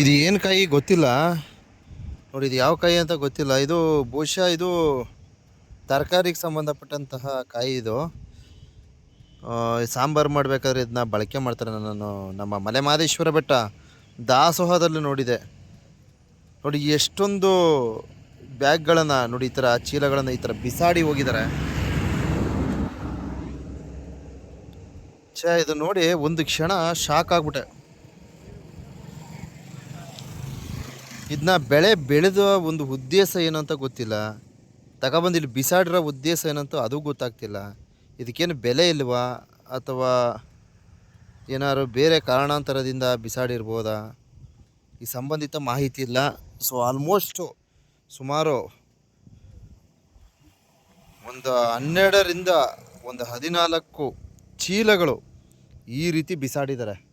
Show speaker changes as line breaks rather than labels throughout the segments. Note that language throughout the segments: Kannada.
ಇದು ಏನು ಕಾಯಿ ಗೊತ್ತಿಲ್ಲ. ನೋಡಿ, ಇದು ಯಾವ ಕಾಯಿ ಅಂತ ಗೊತ್ತಿಲ್ಲ. ಇದು ಬಹುಶಃ ಇದು ತರಕಾರಿಗೆ ಸಂಬಂಧಪಟ್ಟಂತಹ ಕಾಯಿ ಇದು. ಸಾಂಬಾರು ಮಾಡಬೇಕಾದ್ರೆ ಇದನ್ನ ಬಳಕೆ ಮಾಡ್ತಾರೆ ನಾನು ನಮ್ಮ ಮಲೆ ಮಹದೇಶ್ವರ ಬೆಟ್ಟ ದಾಸೋಹದಲ್ಲಿ ನೋಡಿದೆ. ನೋಡಿ, ಎಷ್ಟೊಂದು ಬ್ಯಾಗ್ಗಳನ್ನು ನೋಡಿ, ಈ ಥರ ಚೀಲಗಳನ್ನು ಈ ಥರ ಬಿಸಾಡಿ ಹೋಗಿದ್ದಾರೆ. ಛೇ, ಇದು ನೋಡಿ, ಒಂದು ಕ್ಷಣ ಶಾಕ್ ಆಗ್ಬಿಟ್ಟೆ. ಇದನ್ನ ಬೆಳೆ ಬೆಳೆದ ಒಂದು ಉದ್ದೇಶ ಏನು ಅಂತ ಗೊತ್ತಿಲ್ಲ. ತಗೊಬಂದು ಇಲ್ಲಿ ಬಿಸಾಡಿರೋ ಉದ್ದೇಶ ಏನಂತ ಅದು ಗೊತ್ತಾಗ್ತಿಲ್ಲ. ಇದಕ್ಕೇನು ಬೆಲೆ ಇಲ್ವಾ? ಅಥವಾ ಏನಾದ್ರು ಬೇರೆ ಕಾರಣಾಂತರದಿಂದ ಬಿಸಾಡಿರ್ಬೋದಾ? ಈ ಸಂಬಂಧಿತ ಮಾಹಿತಿ ಇಲ್ಲ. ಸೊ ಆಲ್ಮೋಸ್ಟು ಸುಮಾರು ಒಂದು ಹನ್ನೆರಡರಿಂದ ಒಂದು ಹದಿನಾಲ್ಕು ಚೀಲಗಳು ಈ ರೀತಿ ಬಿಸಾಡಿದ್ದಾರೆ.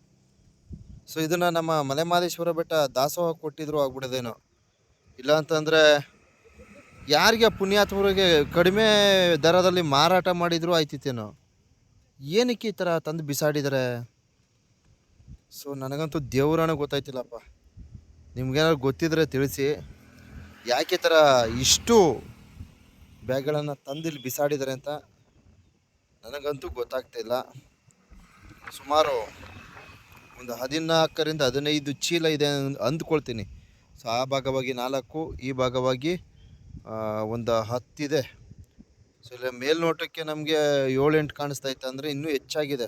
ಸೊ ಇದನ್ನು ನಮ್ಮ ಮಲೆಮಹದೇಶ್ವರ ಬೆಟ್ಟ ದಾಸೋಹ ಕೊಟ್ಟಿದ್ರು ಆಗ್ಬಿಡೋದೇನೋ. ಇಲ್ಲ ಅಂತಂದರೆ ಯಾರಿಗೆ ಪುಣ್ಯಾತ್ಮರಿಗೆ ಕಡಿಮೆ ದರದಲ್ಲಿ ಮಾರಾಟ ಮಾಡಿದ್ರು ಆಯ್ತಿತ್ತೇನೋ. ಏನಕ್ಕೆ ಈ ಥರ ತಂದು ಬಿಸಾಡಿದ್ದಾರೆ? ಸೊ ನನಗಂತೂ ದೇವ್ರಣ ಗೊತ್ತಾಯ್ತಿಲ್ಲಪ್ಪ. ನಿಮ್ಗೇನಾದ್ರು ಗೊತ್ತಿದ್ರೆ ತಿಳಿಸಿ. ಯಾಕೆ ಥರ ಇಷ್ಟು ಬ್ಯಾಗ್ಗಳನ್ನು ತಂದಿಲ್ಲಿ ಬಿಸಾಡಿದ್ದಾರೆ ಅಂತ ನನಗಂತೂ ಗೊತ್ತಾಗ್ತಿಲ್ಲ. ಸುಮಾರು ಒಂದು ಹದಿನಾಲ್ಕರಿಂದ ಹದಿನೈದು ಚೀಲ ಇದೆ ಅಂದ್- ಅಂದ್ಕೊಳ್ತೀನಿ. ಸೊ ಆ ಭಾಗವಾಗಿ ನಾಲ್ಕು, ಈ ಭಾಗವಾಗಿ ಒಂದು ಹತ್ತಿದೆ. ಸೊ ಇಲ್ಲ ಮೇಲ್ನೋಟಕ್ಕೆ ನಮಗೆ ಏಳೆಂಟು ಕಾಣಿಸ್ತಾ ಇತ್ತು ಅಂದರೆ ಇನ್ನೂ ಹೆಚ್ಚಾಗಿದೆ.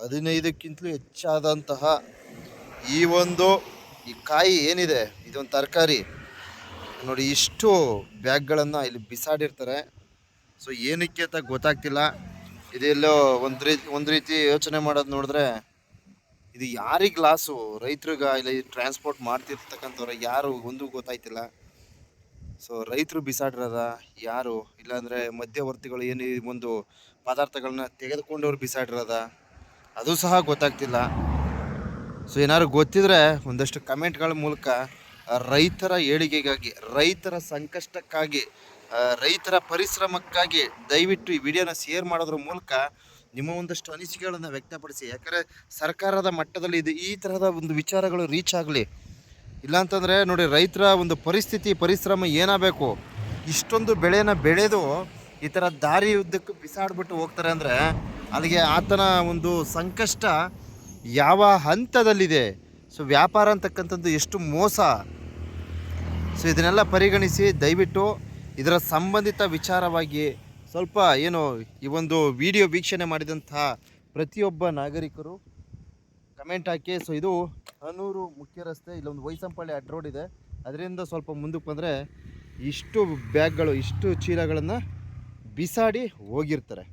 ಹದಿನೈದಕ್ಕಿಂತಲೂ ಹೆಚ್ಚಾದಂತಹ ಈ ಒಂದು ಈ ಕಾಯಿ ಏನಿದೆ, ಇದೊಂದು ತರಕಾರಿ. ನೋಡಿ, ಇಷ್ಟು ಬ್ಯಾಗ್ಗಳನ್ನು ಇಲ್ಲಿ ಬಿಸಾಡಿರ್ತಾರೆ. ಸೊ ಏನಕ್ಕೆ ಅಂತ ಗೊತ್ತಾಗ್ತಿಲ್ಲ. ಇದೆಲ್ಲೋ ಒಂದು ರೀತಿ ಒಂದು ರೀತಿ ಯೋಚನೆ ಮಾಡೋದು ನೋಡಿದ್ರೆ ಇದು ಯಾರಿಗೆ ಲಾಸು ರೈತರಿಗ ಇಲ್ಲ ಟ್ರಾನ್ಸ್ಪೋರ್ಟ್ ಮಾಡ್ತಿರ್ತಕ್ಕಂಥವ್ರ ಯಾರು? ಒಂದು ಗೊತ್ತಾಯ್ತಿಲ್ಲ. ಸೊ ರೈತರು ಬಿಸಾಡಿರದ ಯಾರು? ಇಲ್ಲಾಂದರೆ ಮಧ್ಯವರ್ತಿಗಳು ಏನು ಒಂದು ಪದಾರ್ಥಗಳನ್ನ ತೆಗೆದುಕೊಂಡವ್ರು ಬಿಸಾಡಿರದ ಅದು ಸಹ ಗೊತ್ತಾಗ್ತಿಲ್ಲ. ಸೊ ಏನಾದ್ರು ಗೊತ್ತಿದ್ರೆ ಒಂದಷ್ಟು ಕಮೆಂಟ್ಗಳ ಮೂಲಕ ರೈತರ ಏಳಿಗೆಗಾಗಿ, ರೈತರ ಸಂಕಷ್ಟಕ್ಕಾಗಿ ರೈತರ ಪರಿಶ್ರಮಕ್ಕಾಗಿ ದಯವಿಟ್ಟು ಈ ವಿಡಿಯೋನ ಶೇರ್ ಮಾಡೋದ್ರ ಮೂಲಕ ನಿಮ್ಮ ಒಂದಷ್ಟು ಅನಿಸಿಕೆಗಳನ್ನು ವ್ಯಕ್ತಪಡಿಸಿ, ಯಾಕಂದರೆ ಸರ್ಕಾರದ ಮಟ್ಟದಲ್ಲಿ ಇದು ಈ ಥರದ ಒಂದು ವಿಚಾರಗಳು ರೀಚ್ ಆಗಲಿ. ಇಲ್ಲಾಂತಂದರೆ ನೋಡಿ ರೈತರ ಒಂದು ಪರಿಸ್ಥಿತಿ, ಪರಿಶ್ರಮ ಏನಾಗಬೇಕು? ಇಷ್ಟೊಂದು ಬೆಳೆನ ಬೆಳೆದು ಈ ಥರ ದಾರಿ ಉದ್ದಕ್ಕೂ ಬಿಸಾಡ್ಬಿಟ್ಟು ಹೋಗ್ತಾರೆ ಅಂದರೆ ಅಲ್ಲಿಗೆ ಆತನ ಒಂದು ಸಂಕಷ್ಟ ಯಾವ ಹಂತದಲ್ಲಿದೆ? ಸೊ ವ್ಯಾಪಾರ ಅಂತಕ್ಕಂಥದ್ದು ಎಷ್ಟು ಮೋಸ? ಸೊ ಇದನ್ನೆಲ್ಲ ಪರಿಗಣಿಸಿ ದಯವಿಟ್ಟು ಇದರ ಸಂಬಂಧಿತ ವಿಚಾರವಾಗಿ ಸ್ವಲ್ಪ ಏನು ಈ ಒಂದು ವಿಡಿಯೋ ವೀಕ್ಷಣೆ ಮಾಡಿದಂತಹ ಪ್ರತಿಯೊಬ್ಬ ನಾಗರಿಕರು ಕಮೆಂಟ್ ಹಾಕಿ. ಸೊ ಇದು ಹನೂರು ಮುಖ್ಯ ರಸ್ತೆ ಇಲ್ಲೊಂದು ವೈಸಂಪಳ್ಳಿ ಅಡ್ ರೋಡ್ ಇದೆ. ಅದರಿಂದ ಸ್ವಲ್ಪ ಮುಂದಕ್ಕೆ ಬಂದರೆ ಇಷ್ಟು ಬ್ಯಾಗ್ಗಳು, ಇಷ್ಟು ಚೀಲಗಳನ್ನು ಬಿಸಾಡಿ ಹೋಗಿರ್ತಾರೆ.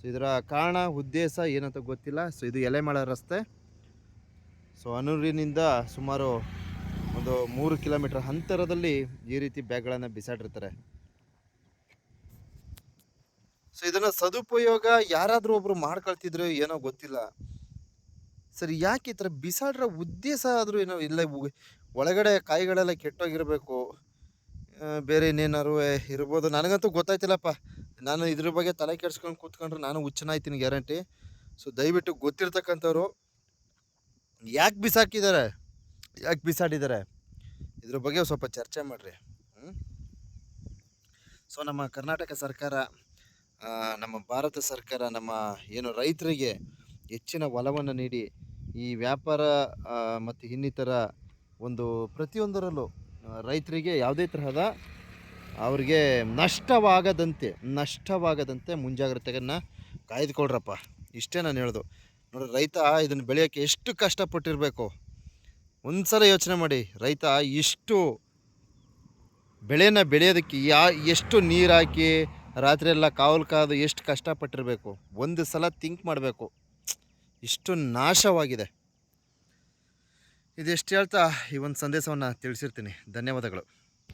ಸೊ ಇದರ ಕಾರಣ, ಉದ್ದೇಶ ಏನಂತ ಗೊತ್ತಿಲ್ಲ. ಸೊ ಇದು ಎಲೆಮಳ ರಸ್ತೆ. ಸೊ ಹನೂರಿನಿಂದ ಸುಮಾರು ಒಂದು ಮೂರು ಕಿಲೋಮೀಟರ್ ಅಂತರದಲ್ಲಿ ಈ ರೀತಿ ಬ್ಯಾಗ್ಗಳನ್ನು ಬಿಸಾಡಿರ್ತಾರೆ. ಸೊ ಇದನ್ನು ಸದುಪಯೋಗ ಯಾರಾದರೂ ಒಬ್ರು ಮಾಡ್ಕೊಳ್ತಿದ್ರು ಏನೋ ಗೊತ್ತಿಲ್ಲ. ಸರಿ, ಯಾಕೆ ಈ ಥರ ಬಿಸಾಡ್ರ ಉದ್ದೇಶ ಆದರೂ ಏನೋ ಇಲ್ಲ ಒಳಗಡೆ ಕಾಯಿಗಳೆಲ್ಲ ಕೆಟ್ಟೋಗಿರಬೇಕು. ಬೇರೆ ಇನ್ನೇನಾರು ಇರ್ಬೋದು. ನನಗಂತೂ ಗೊತ್ತಾಯ್ತಿಲ್ಲಪ್ಪ. ನಾನು ಇದ್ರ ಬಗ್ಗೆ ತಲೆ ಕೆಡ್ಸ್ಕೊಂಡು ಕೂತ್ಕೊಂಡ್ರೆ ನಾನು ಹುಚ್ಚನಾಯ್ತೀನಿ ಗ್ಯಾರಂಟಿ. ಸೊ ದಯವಿಟ್ಟು ಗೊತ್ತಿರ್ತಕ್ಕಂಥವ್ರು, ಯಾಕೆ ಬಿಸಾಕಿದ್ದಾರೆ ಯಾಕೆ ಬಿಸಾಡಿದ್ದಾರೆ ಇದ್ರ ಬಗ್ಗೆ ಸ್ವಲ್ಪ ಚರ್ಚೆ ಮಾಡಿರಿ. ಸೊ ನಮ್ಮ ಕರ್ನಾಟಕ ಸರ್ಕಾರ ನಮ್ಮ ಭಾರತ ಸರ್ಕಾರ ನಮ್ಮ ಏನು ರೈತರಿಗೆ ಹೆಚ್ಚಿನ ಒಲವನ್ನು ನೀಡಿ ಈ ವ್ಯಾಪಾರ ಮತ್ತು ಇನ್ನಿತರ ಒಂದು ಪ್ರತಿಯೊಂದರಲ್ಲೂ ರೈತರಿಗೆ ಯಾವುದೇ ತರಹದ ಅವ್ರಿಗೆ ನಷ್ಟವಾಗದಂತೆ ನಷ್ಟವಾಗದಂತೆ ಮುಂಜಾಗ್ರತೆಯನ್ನು ಕಾಯ್ದುಕೊಳ್ರಪ್ಪ. ಇಷ್ಟೇ ನಾನು ಹೇಳೋದು. ನೋಡಿ ರೈತ ಇದನ್ನು ಬೆಳೆಯೋಕ್ಕೆ ಎಷ್ಟು ಕಷ್ಟಪಟ್ಟಿರಬೇಕು? ಒಂದು ಸಲ ಯೋಚನೆ ಮಾಡಿ, ರೈತ ಇಷ್ಟು ಬೆಳೆನ ಬೆಳೆಯೋದಕ್ಕೆ ಯಾ, ಎಷ್ಟು ನೀರು ಹಾಕಿ ರಾತ್ರಿ ಎಲ್ಲ ಕಾವಲು ಕಾದು ಎಷ್ಟು ಕಷ್ಟಪಟ್ಟಿರಬೇಕು, ಒಂದು ಸಲ ಥಿಂಕ್ ಮಾಡಬೇಕು. ಇಷ್ಟು ನಾಶವಾಗಿದೆ. ಇದೆಷ್ಟು ಹೇಳ್ತಾ ಈ ಒಂದು ಸಂದೇಶವನ್ನು ತಿಳಿಸಿರ್ತೀನಿ. ಧನ್ಯವಾದಗಳು.